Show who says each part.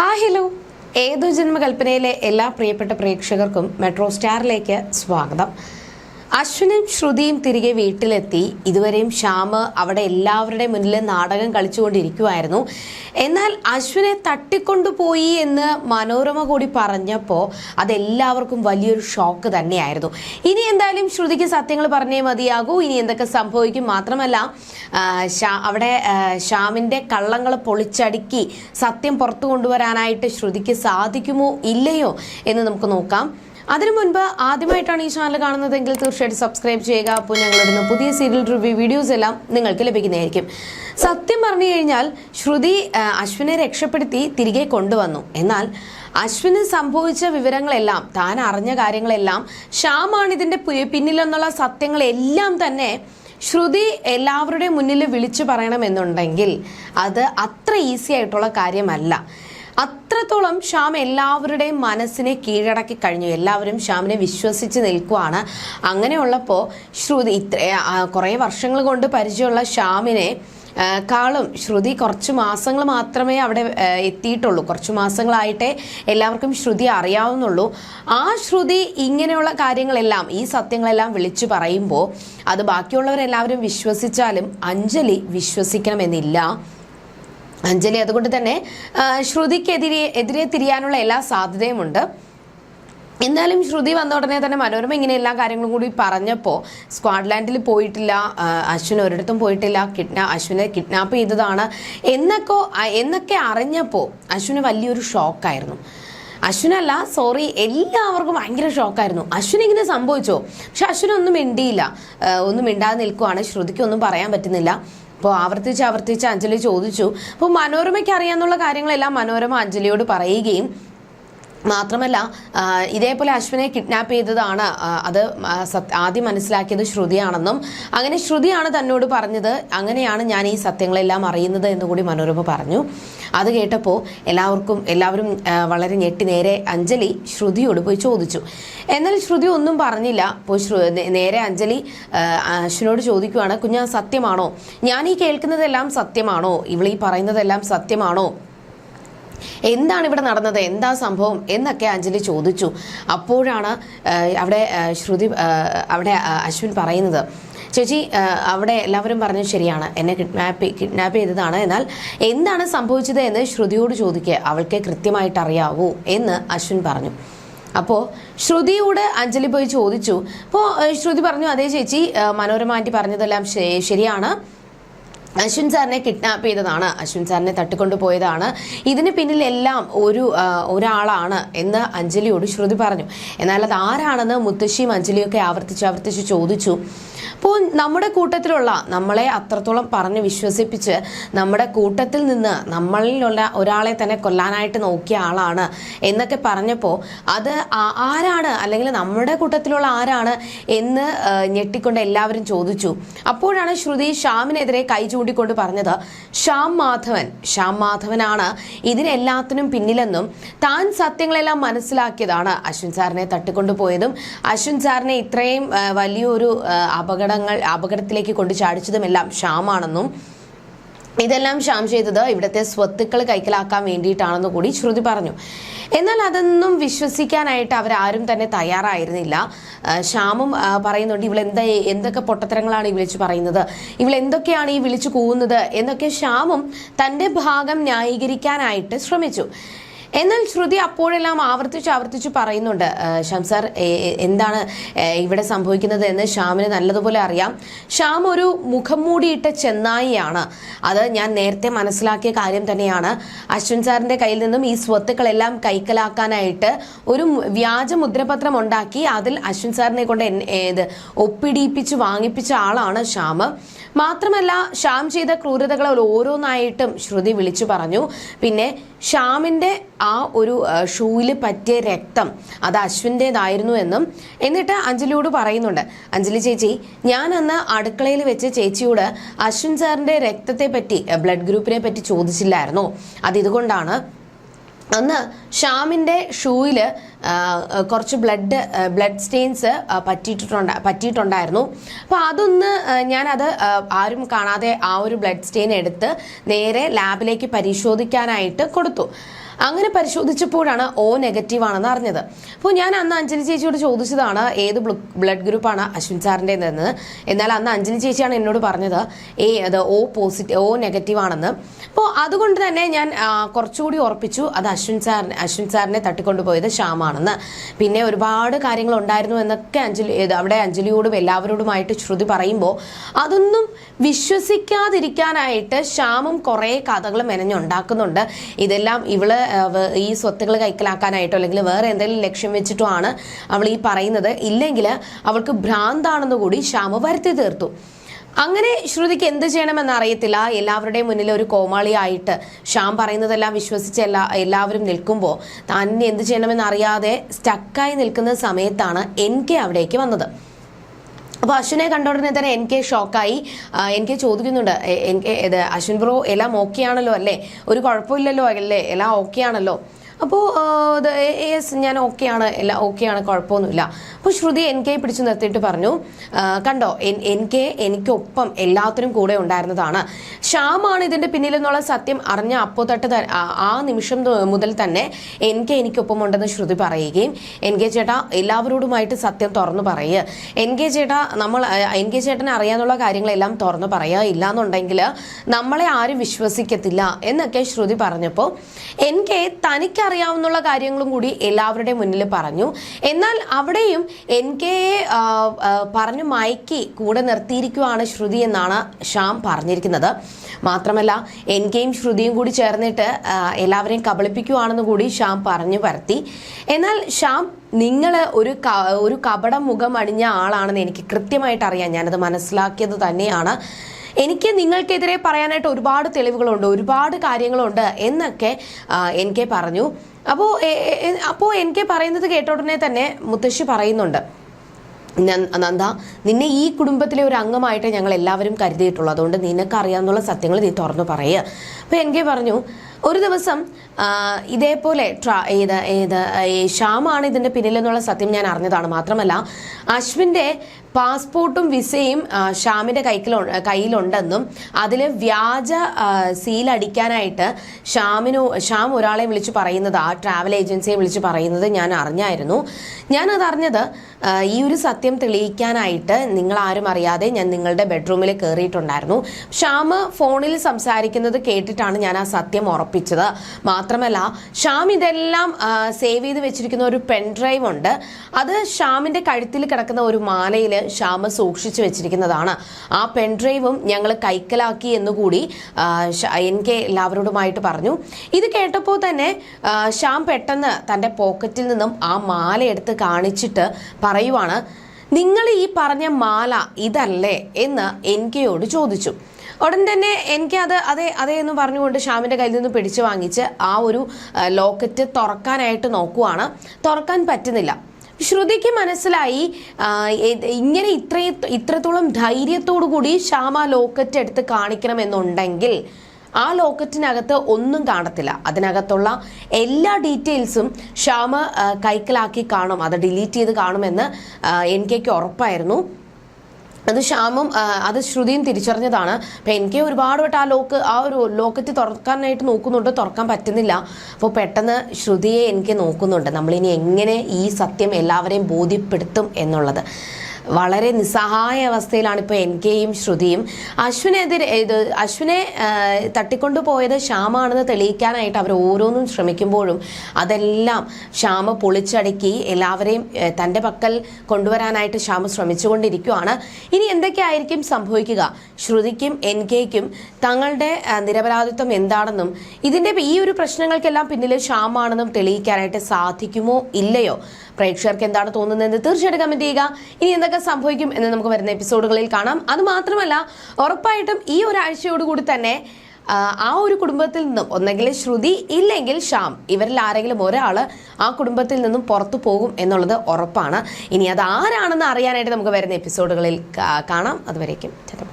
Speaker 1: Hi hello. ഏതു ജന്മകൽപ്പനയിലെ എല്ലാ പ്രിയപ്പെട്ട പ്രേക്ഷകർക്കും മെട്രോ സ്റ്റാറിലേക്ക് സ്വാഗതം. അശ്വിനും ശ്രുതിയും തിരികെ വീട്ടിലെത്തി. ഇതുവരെയും ശ്യാമ് അവിടെ എല്ലാവരുടെയും മുന്നിൽ നാടകം കളിച്ചുകൊണ്ടിരിക്കുമായിരുന്നു എന്നാൽ അശ്വിനെ തട്ടിക്കൊണ്ടുപോയി എന്ന് മനോരമ കൂടി പറഞ്ഞപ്പോൾ അതെല്ലാവർക്കും വലിയൊരു ഷോക്ക് തന്നെയായിരുന്നു. ഇനി എന്തായാലും ശ്രുതിക്ക് സത്യങ്ങൾ പറഞ്ഞേ മതിയാകൂ. ഇനി എന്തൊക്കെ സംഭവിക്കും മാത്രമല്ല അവിടെ ശ്യാമിന്റെ കള്ളങ്ങൾ പൊളിച്ചടുക്കി സത്യം പുറത്തു കൊണ്ടുവരാനായിട്ട് ശ്രുതിക്ക് സാധിക്കുമോ ഇല്ലയോ എന്ന് നമുക്ക് നോക്കാം. അതിനു മുൻപ് ആദ്യമായിട്ടാണ് ഈ ചാനൽ കാണുന്നതെങ്കിൽ തീർച്ചയായിട്ടും സബ്സ്ക്രൈബ് ചെയ്യുക. അപ്പോൾ ഞങ്ങളിടുന്ന പുതിയ സീരിയൽ റിവ്യൂ വീഡിയോസ് എല്ലാം നിങ്ങൾക്ക് ലഭിക്കുന്നതായിരിക്കും. സത്യം പറഞ്ഞു കഴിഞ്ഞാൽ ശ്രുതി അശ്വിനെ രക്ഷപ്പെടുത്തി തിരികെ കൊണ്ടുവന്നു. എന്നാൽ അശ്വിന് സംഭവിച്ച വിവരങ്ങളെല്ലാം താൻ അറിഞ്ഞ കാര്യങ്ങളെല്ലാം ശ്യാമാണ് ഇതിന്റെ പിന്നിലെന്നുള്ള സത്യങ്ങളെല്ലാം തന്നെ ശ്രുതി എല്ലാവരുടെയും മുന്നിൽ വിളിച്ചു പറയണമെന്നുണ്ടെങ്കിൽ അത് അത്ര ഈസി ആയിട്ടുള്ള കാര്യമല്ല. അത്രത്തോളം ശ്യാം എല്ലാവരുടെയും മനസ്സിനെ കീഴടക്കി കഴിഞ്ഞു. എല്ലാവരും ശ്യാമിനെ വിശ്വസിച്ച് നിൽക്കുവാണ്. അങ്ങനെയുള്ളപ്പോൾ ശ്രുതി ഇത്ര കുറേ വർഷങ്ങൾ കൊണ്ട് പരിചയമുള്ള ശ്യാമിനെ കാളും ശ്രുതി കുറച്ച് മാസങ്ങൾ മാത്രമേ അവിടെ എത്തിയിട്ടുള്ളൂ. കുറച്ച് മാസങ്ങളായിട്ടേ എല്ലാവർക്കും ശ്രുതി അറിയാവുന്നുള്ളൂ. ആ ശ്രുതി ഇങ്ങനെയുള്ള കാര്യങ്ങളെല്ലാം ഈ സത്യങ്ങളെല്ലാം വിളിച്ചു പറയുമ്പോൾ അത് ബാക്കിയുള്ളവരെല്ലാവരും വിശ്വസിച്ചാലും അഞ്ജലി വിശ്വസിക്കണമെന്നില്ല. അഞ്ജലി അതുകൊണ്ട് തന്നെ ശ്രുതിക്കെതിരെ എതിരെ തിരിയാനുള്ള എല്ലാ സാധ്യതയുമുണ്ട്. എന്നാലും ശ്രുതി വന്ന ഉടനെ തന്നെ മനോരമ ഇങ്ങനെ എല്ലാ കാര്യങ്ങളും കൂടി പറഞ്ഞപ്പോൾ സ്ക്വാഡ്ലാൻഡിൽ പോയിട്ടില്ല അശ്വിൻ ഒരിടത്തും പോയിട്ടില്ല കിഡ്നാ അശ്വിനെ കിഡ്നാപ്പ് ചെയ്തതാണ് എന്നൊക്കെ എന്നൊക്കെ അറിഞ്ഞപ്പോൾ അശ്വിന് വലിയൊരു ഷോക്കായിരുന്നു. അശ്വിനല്ല സോറി എല്ലാവർക്കും ഭയങ്കര ഷോക്കായിരുന്നു. അശ്വിൻ ഇങ്ങനെ സംഭവിച്ചോ? പക്ഷെ അശ്വിനൊന്നും മിണ്ടിയില്ല. ഒന്നും മിണ്ടാതെ നിൽക്കുവാണ്. ശ്രുതിക്കൊന്നും പറയാൻ പറ്റുന്നില്ല. അപ്പോൾ ആവർത്തിച്ച് ആവർത്തിച്ച് അഞ്ജലി ചോദിച്ചു. അപ്പോൾ മനോരമയ്ക്ക് അറിയാവുന്ന കാര്യങ്ങളെല്ലാം മനോരമ അഞ്ജലിയോട് പറയുകയും മാത്രമല്ല ഇതേപോലെ അശ്വിനെ കിഡ്നാപ്പ് ചെയ്തതാണ് അത് ആദ്യം മനസ്സിലാക്കിയത് ശ്രുതിയാണെന്നും അങ്ങനെ ശ്രുതിയാണ് തന്നോട് പറഞ്ഞത് അങ്ങനെയാണ് ഞാൻ ഈ സത്യങ്ങളെല്ലാം അറിയുന്നത് എന്ന് കൂടി മനോരമ പറഞ്ഞു. അത് കേട്ടപ്പോൾ എല്ലാവർക്കും എല്ലാവരും വളരെ ഞെട്ടി നേരെ അഞ്ജലി ശ്രുതിയോട് പോയി ചോദിച്ചു. എന്നാൽ ശ്രുതി ഒന്നും പറഞ്ഞില്ല. പോയി നേരെ അഞ്ജലി അശ്വിനോട് ചോദിക്കുവാണ് കുഞ്ഞാ സത്യമാണോ? ഞാൻ ഈ കേൾക്കുന്നതെല്ലാം സത്യമാണോ? ഇവളീ പറയുന്നതെല്ലാം സത്യമാണോ? എന്താണ് ഇവിടെ നടന്നത്? എന്താ സംഭവം? എന്നൊക്കെ അഞ്ജലി ചോദിച്ചു. അപ്പോഴാണ് അവിടെ ശ്രുതി അവിടെ അശ്വിൻ പറയുന്നത് ചേച്ചി അവിടെ എല്ലാവരും പറഞ്ഞു ശരിയാണ്. എന്നെ കിഡ്നാപ്പ് കിഡ്നാപ്പ് ചെയ്തതാണ്. എന്നാൽ എന്താണ് സംഭവിച്ചത്? എന്ന് ശ്രുതിയോട് ചോദിക്കുക അവൾക്ക് കൃത്യമായിട്ട് അറിയാവൂ എന്ന് അശ്വിൻ പറഞ്ഞു. അപ്പോൾ ശ്രുതിയോട് അഞ്ജലി പോയി ചോദിച്ചു അപ്പോൾ ശ്രുതി പറഞ്ഞു അതേ ചേച്ചി മനോരമ ആന്റി പറഞ്ഞതെല്ലാം ശരിയാണ്. അശ്വിൻ സാറിനെ കിഡ്നാപ്പ് ചെയ്തതാണ്. അശ്വിൻ സാറിനെ തട്ടിക്കൊണ്ടുപോയതാണ്. ഇതിന് പിന്നിലെല്ലാം ഒരു ഒരാളാണ് എന്ന് അഞ്ജലിയോട് ശ്രുതി പറഞ്ഞു. എന്നാൽ അത് ആരാണെന്ന് മുത്തശ്ശിയും അഞ്ജലിയൊക്കെ ആവർത്തിച്ച് ആവർത്തിച്ച് ചോദിച്ചു. അപ്പോൾ നമ്മുടെ കൂട്ടത്തിലുള്ള നമ്മളെ അത്രത്തോളം പറഞ്ഞ് വിശ്വസിപ്പിച്ച് നമ്മുടെ കൂട്ടത്തിൽ നിന്ന് നമ്മളിലുള്ള ഒരാളെ തന്നെ കൊല്ലാനായിട്ട് നോക്കിയ ആളാണ് എന്നൊക്കെ പറഞ്ഞപ്പോൾ അത് ആരാണ് അല്ലെങ്കിൽ നമ്മുടെ കൂട്ടത്തിലുള്ള ആരാണ് എന്ന് ഞെട്ടിക്കൊണ്ട് എല്ലാവരും ചോദിച്ചു. അപ്പോഴാണ് ശ്രുതി ഷാമിനെതിരെ കൈ ചൂണ്ടിക്കൊണ്ട് പറഞ്ഞത് ശ്യാം മാധവൻ ശ്യാം മാധവനാണ്. ഇതിനെല്ലാത്തിനും പിന്നിലെന്നും താൻ സത്യങ്ങളെല്ലാം മനസ്സിലാക്കിയതാണ് അശ്വിൻ സാറിനെ തട്ടിക്കൊണ്ടുപോയതും അശ്വിൻ സാറിനെ ഇത്രയും വലിയൊരു അപകടങ്ങൾ അപകടത്തിലേക്ക് കൊണ്ടു ചാടിച്ചതുമെല്ലാം ശ്യാമാണെന്നും ഇതെല്ലാം ശ്യാം ചെയ്തത് ഇവിടുത്തെ സ്വത്തുക്കൾ കൈക്കലാക്കാൻ വേണ്ടിയിട്ടാണെന്ന് കൂടി ശ്രുതി പറഞ്ഞു. എന്നാൽ അതൊന്നും വിശ്വസിക്കാനായിട്ട് അവരാരും തന്നെ തയ്യാറായിരുന്നില്ല. ശ്യാമും പറയുന്നുണ്ട് ഇവൾ എന്താ എന്തൊക്കെ പൊട്ടത്തരങ്ങളാണ് ഈ വിളിച്ചു പറയുന്നത്? ഇവൾ എന്തൊക്കെയാണ് ഈ വിളിച്ചു കൂവുന്നത്? എന്നൊക്കെ ശ്യാമും തന്റെ ഭാഗം ന്യായീകരിക്കാനായിട്ട് ശ്രമിച്ചു. എന്നാൽ ശ്രുതി അപ്പോഴെല്ലാം ആവർത്തിച്ച് ആവർത്തിച്ച് പറയുന്നുണ്ട് ഷംസാർ എന്താണ് ഇവിടെ സംഭവിക്കുന്നത് എന്ന് ശ്യാമിന് നല്ലതുപോലെ അറിയാം. ശ്യാം ഒരു മുഖം മൂടിയിട്ട ചെന്നായിയാണ്. അത് ഞാൻ നേരത്തെ മനസ്സിലാക്കിയ കാര്യം തന്നെയാണ്. അശ്വിൻ സാറിന്റെ കയ്യിൽ നിന്നും ഈ സ്വത്തുക്കളെല്ലാം കൈക്കലാക്കാനായിട്ട് ഒരു വ്യാജ മുദ്രപത്രം ഉണ്ടാക്കി അതിൽ അശ്വിൻ സാറിനെ കൊണ്ട് ഒപ്പിടിയിപ്പിച്ച് വാങ്ങിപ്പിച്ച ആളാണ് ശ്യാം. മാത്രമല്ല ശ്യാം ചെയ്ത ക്രൂരതകൾ ഓരോന്നായിട്ടും ശ്രുതി വിളിച്ചു പറഞ്ഞു. പിന്നെ ശ്യാമിന്റെ ആ ഒരു ഷൂവിൽ പറ്റിയ രക്തം അത് അശ്വിന്റേതായിരുന്നു എന്നും എന്നിട്ട് അഞ്ജലിയോട് പറയുന്നുണ്ട്. അഞ്ജലി ചേച്ചി ഞാൻ അന്ന് അടുക്കളയിൽ വെച്ച് ചേച്ചിയോട് അശ്വിൻ സാറിന്റെ രക്തത്തെ പറ്റി ബ്ലഡ് ഗ്രൂപ്പിനെ പറ്റി ചോദിച്ചില്ലായിരുന്നു. അത് ഇതുകൊണ്ടാണ് അന്ന് ഷാമിന്റെ ഷൂയിൽ കുറച്ച് ബ്ലഡ് ബ്ലഡ് സ്റ്റെയിൻസ് പറ്റിയിട്ടുണ്ട് പറ്റിയിട്ടുണ്ടായിരുന്നു. അപ്പോൾ അതൊന്ന് ഞാനത് ആരും കാണാതെ ആ ഒരു ബ്ലഡ് സ്റ്റെയിൻ എടുത്ത് നേരെ ലാബിലേക്ക് പരിശോധിക്കാനായിട്ട് കൊടുത്തു. അങ്ങനെ പരിശോധിച്ചപ്പോഴാണ് ഓ നെഗറ്റീവ് ആണെന്ന് അറിഞ്ഞത്. അപ്പോൾ ഞാൻ അന്ന് അഞ്ജലി ചേച്ചിയോട് ചോദിച്ചതാണ് ഏത് ബ്ലഡ് ഗ്രൂപ്പാണ് അശ്വിൻ സാറിന്റെ എന്ന് എന്നാൽ അന്ന് അഞ്ജലി ചേച്ചിയാണ് എന്നോട് പറഞ്ഞത് ഏ അത് ഓ പോസിറ്റീവ് ഓ നെഗറ്റീവ് ആണെന്ന്. അപ്പോൾ അതുകൊണ്ട് തന്നെ ഞാൻ കുറച്ചുകൂടി ഉറപ്പിച്ചു അത് അശ്വിൻ സാറിനെ അശ്വിൻ സാറിനെ തട്ടിക്കൊണ്ടുപോയത് ശ്യാമാണെന്ന്. പിന്നെ ഒരുപാട് കാര്യങ്ങൾ ഉണ്ടായിരുന്നു എന്നൊക്കെ അഞ്ജലി അവിടെ അഞ്ജലിയോടും എല്ലാവരോടുമായിട്ട് ശ്രുതി പറയുമ്പോൾ അതൊന്നും വിശ്വസിക്കാതിരിക്കാനായിട്ട് ശ്യാമും കുറേ കഥകൾ മെനഞ്ഞുണ്ടാക്കുന്നുണ്ട്. ഇതെല്ലാം ഇവൾ ഈ സ്വത്തുകൾ കൈക്കലാക്കാനായിട്ടോ അല്ലെങ്കിൽ വേറെ എന്തെങ്കിലും ലക്ഷ്യം വെച്ചിട്ടോ ആണ് അവൾ ഈ പറയുന്നത്. ഇല്ലെങ്കിൽ അവൾക്ക് ഭ്രാന്താണെന്ന് കൂടി ശ്യാമ വരുത്തി തീർത്തു. അങ്ങനെ ശ്രുതിക്ക് എന്ത് ചെയ്യണമെന്ന് അറിയത്തില്ല. എല്ലാവരുടെയും മുന്നിൽ ഒരു കോമാളിയായിട്ട് ശ്യാം പറയുന്നതെല്ലാം വിശ്വസിച്ച് എല്ലാ എല്ലാവരും നിൽക്കുമ്പോൾ താൻ ഇനി എന്ത് ചെയ്യണമെന്ന് അറിയാതെ സ്റ്റക്കായി നിൽക്കുന്ന സമയത്താണ് എൻ കെ അവിടേക്ക് വന്നത്. അപ്പോൾ അശ്വിനെ കണ്ട ഉടനെ തന്നെ എനിക്ക് ഷോക്കായി. എനിക്ക് ചോദിക്കുന്നുണ്ട് എനിക്ക് അശ്വിൻ ബ്രോ എല്ലാം ഓക്കെ ആണല്ലോ അല്ലേ? ഒരു കുഴപ്പമില്ലല്ലോ അല്ലേ? എല്ലാം ഓക്കെ ആണല്ലോ? അപ്പോൾ യെസ് ഞാൻ ഓക്കെയാണ്. എല്ലാ ഓക്കെയാണ് കുഴപ്പമൊന്നുമില്ല. അപ്പോൾ ശ്രുതി എൻ കെ പിടിച്ചു നിർത്തിയിട്ട് പറഞ്ഞു കണ്ടോ എൻ- എൻ കെ എനിക്കൊപ്പം എല്ലാത്തിനും കൂടെ ഉണ്ടായിരുന്നതാണ്. ശ്യാമാണ് ഇതിന്റെ പിന്നിലെന്നുള്ള സത്യം അറിഞ്ഞ അപ്പോൾ തൊട്ട് ആ- നിമിഷം മുതൽ തന്നെ എൻ കെ എനിക്കൊപ്പം ഉണ്ടെന്ന് ശ്രുതി പറയുകയും എൻ കെ ചേട്ടാ എല്ലാവരോടുമായിട്ട് സത്യം തുറന്നു പറയുക. എൻ കെ ചേട്ടാ നമ്മൾ എൻ കെ ചേട്ടനെ അറിയാനുള്ള കാര്യങ്ങളെല്ലാം തുറന്നു പറയുക ഇല്ലാന്നുണ്ടെങ്കിൽ നമ്മളെ ആരും വിശ്വസിക്കത്തില്ല എന്നൊക്കെ ശ്രുതി പറഞ്ഞപ്പോൾ എൻ കെ തനിക്കറിയാവുന്നുള്ള കാര്യങ്ങളും കൂടി എല്ലാവരുടെ മുന്നിൽ പറഞ്ഞു. എന്നാൽ അവിടെയും എൻ കെ പറഞ്ഞു മയക്കി കൂടെ നിർത്തിയിരിക്കുവാണ് ശ്രുതി എന്നാണ് ശ്യാം പറഞ്ഞിരിക്കുന്നത്. മാത്രമല്ല എൻ കെയും ശ്രുതിയും കൂടി ചേർന്നിട്ട് എല്ലാവരെയും കബളിപ്പിക്കുവാണെന്ന് കൂടി ശ്യാം പറഞ്ഞു പരത്തി എന്നാൽ ശ്യാം നിങ്ങൾ ഒരു ഒരു കപട മുഖം അണിഞ്ഞ ആളാണെന്ന് എനിക്ക് കൃത്യമായിട്ട് അറിയാം. ഞാനത് മനസ്സിലാക്കിയത് തന്നെയാണ്. എനിക്ക് നിങ്ങൾക്കെതിരെ പറയാനായിട്ട് ഒരുപാട് തെളിവുകളുണ്ട് ഒരുപാട് കാര്യങ്ങളുണ്ട് എന്നൊക്കെ എൻ കെ പറഞ്ഞു. അപ്പോൾ അപ്പോൾ എൻ കെ പറയുന്നത് കേട്ട ഉടനെ തന്നെ മുത്തശ്ശി പറയുന്നുണ്ട്. നന്ദ നിന്നെ ഈ കുടുംബത്തിലെ ഒരു അംഗമായിട്ട് ഞങ്ങൾ എല്ലാവരും കരുതിയിട്ടുള്ളൂ. അതുകൊണ്ട് നിനക്ക് അറിയാവുന്ന സത്യങ്ങൾ നീ തുറന്നു പറയുക അപ്പോൾ എനിക്ക് പറഞ്ഞു ഒരു ദിവസം ഇതേപോലെ ട്രാ ഏത് ഏത് ഈ ശ്യാമാണ് ഇതിന്റെ പിന്നിലെന്നുള്ള സത്യം ഞാൻ അറിഞ്ഞതാണ്. മാത്രമല്ല അശ്വിന്റെ പാസ്പോർട്ടും വിസയും ഷാമിന്റെ കൈക്കിലു കയ്യിലുണ്ടെന്നും അതിൽ വ്യാജ സീലടിക്കാനായിട്ട് ശ്യാമിനു ഷാം ഒരാളെ വിളിച്ച് പറയുന്നത് ആ ട്രാവൽ ഏജൻസിയെ വിളിച്ച് പറയുന്നത് ഞാൻ അറിഞ്ഞായിരുന്നു. ഞാനത് അറിഞ്ഞത് ഈ ഒരു സത്യം തെളിയിക്കാനായിട്ട് നിങ്ങൾ ആരും അറിയാതെ ഞാൻ നിങ്ങളുടെ ബെഡ്റൂമിൽ കയറിയിട്ടുണ്ടായിരുന്നു ഷാം ഫോണിൽ സംസാരിക്കുന്നത് കേട്ടിട്ടാണ് ഞാൻ ആ സത്യം ഉറപ്പിച്ചത്. മാത്രമല്ല ഷ്യാം ഇതെല്ലാം സേവ് ചെയ്ത് വെച്ചിരിക്കുന്ന ഒരു പെൻഡ്രൈവ് ഉണ്ട്. അത് ഷാമിന്റെ കഴുത്തിൽ കിടക്കുന്ന ഒരു മാലയിൽ ശ്യാം സൂക്ഷിച്ചു വെച്ചിരിക്കുന്നതാണ്. ആ പെൻഡ്രൈവും ഞങ്ങൾ കൈക്കലാക്കി എന്നുകൂടി എൻ കെ എല്ലാവരോടുമായിട്ട് പറഞ്ഞു. ഇത് കേട്ടപ്പോൾ തന്നെ ശ്യാം പെട്ടെന്ന് തന്റെ പോക്കറ്റിൽ നിന്നും ആ മാല എടുത്ത് കാണിച്ചിട്ട് പറയുവാണ് നിങ്ങൾ ഈ പറഞ്ഞ മാല ഇതല്ലേ? എന്ന് എൻ കെയോട് ചോദിച്ചു. ഉടൻ തന്നെ എനിക്ക് അത് അതെ അതെ എന്ന് പറഞ്ഞുകൊണ്ട് ശ്യാമിന്റെ കയ്യിൽ നിന്ന് പിടിച്ചു വാങ്ങിച്ച് ആ ഒരു ലോക്കറ്റ് തുറക്കാനായിട്ട് നോക്കുവാണ്. തുറക്കാൻ പറ്റുന്നില്ല. ശ്രുതിക്ക് മനസ്സിലായി ഇങ്ങനെ ഇത്ര ഇത്രത്തോളം ധൈര്യത്തോടു കൂടി ശ്യാമ ലോക്കറ്റ് എടുത്ത് കാണിക്കണമെന്നുണ്ടെങ്കിൽ ആ ലോക്കറ്റിനകത്ത് ഒന്നും കാണത്തില്ല. അതിനകത്തുള്ള എല്ലാ ഡീറ്റെയിൽസും ശ്യാമ കൈക്കലാക്കി കാണും. അത് ഡിലീറ്റ് ചെയ്ത് കാണുമെന്ന് എനിക്കൊക്കെ ഉറപ്പായിരുന്നു. അത് ശ്യാമും അത് ശ്രുതിയും തിരിച്ചറിഞ്ഞതാണ്. അപ്പം എനിക്ക് ഒരുപാട് വട്ടം ആ ലോക്ക് ആ ഒരു ലോക്കറ്റ് തുറക്കാനായിട്ട് നോക്കുന്നുണ്ട്. തുറക്കാൻ പറ്റുന്നില്ല. അപ്പോൾ പെട്ടെന്ന് ശ്രുതിയെ എനിക്ക് നോക്കുന്നുണ്ട്. നമ്മളിനി എങ്ങനെ ഈ സത്യം എല്ലാവരെയും ബോധ്യപ്പെടുത്തും എന്നുള്ളത്. വളരെ നിസ്സഹായ അവസ്ഥയിലാണ് ഇപ്പോൾ എൻ കെയും ശ്രുതിയും. അശ്വിനെതിരെ ഇത് അശ്വിനെ ആ, തട്ടിക്കൊണ്ടു പോയത് ശ്യാമാണെന്ന് തെളിയിക്കാനായിട്ട് അവർ ഓരോന്നും ശ്രമിക്കുമ്പോഴും അതെല്ലാം ശ്യാമ പൊളിച്ചടക്കി എല്ലാവരെയും തന്റെ പക്കൽ കൊണ്ടുവരാനായിട്ട് ശ്യാമ ശ്രമിച്ചുകൊണ്ടിരിക്കുകയാണ് ഇനി എന്തൊക്കെയായിരിക്കും സംഭവിക്കുക? ശ്രുതിക്കും എൻ കെയ്ക്കും തങ്ങളുടെ നിരപരാധിത്വം എന്താണെന്നും ഇതിന്റെ ഈ ഒരു പ്രശ്നങ്ങൾക്കെല്ലാം പിന്നിൽ ശ്യാമാണെന്നും തെളിയിക്കാനായിട്ട് സാധിക്കുമോ ഇല്ലയോ? പ്രേക്ഷകർക്ക് എന്താണ് തോന്നുന്നത് തീർച്ചയായിട്ടും കമന്റ് ചെയ്യുക. ഇനി എന്തൊക്കെ സംഭവിക്കും എന്ന് നമുക്ക് വരുന്ന എപ്പിസോഡുകളിൽ കാണാം. അത് മാത്രമല്ല ഉറപ്പായിട്ടും ഈ ഒരാഴ്ചയോടുകൂടി തന്നെ ആ, ഒരു കുടുംബത്തിൽ നിന്നും ഒന്നെങ്കിൽ ശ്രുതി ഇല്ലെങ്കിൽ ശ്യാം ഇവരിൽ ആരെങ്കിലും ഒരാൾ ആ കുടുംബത്തിൽ നിന്നും പുറത്തു പോകും എന്നുള്ളത് ഉറപ്പാണ്. ഇനി അത് ആരാണെന്ന് അറിയാനായിട്ട് നമുക്ക് വരുന്ന എപ്പിസോഡുകളിൽ കാണാം. അതുവരേക്കും ചേട്ടാ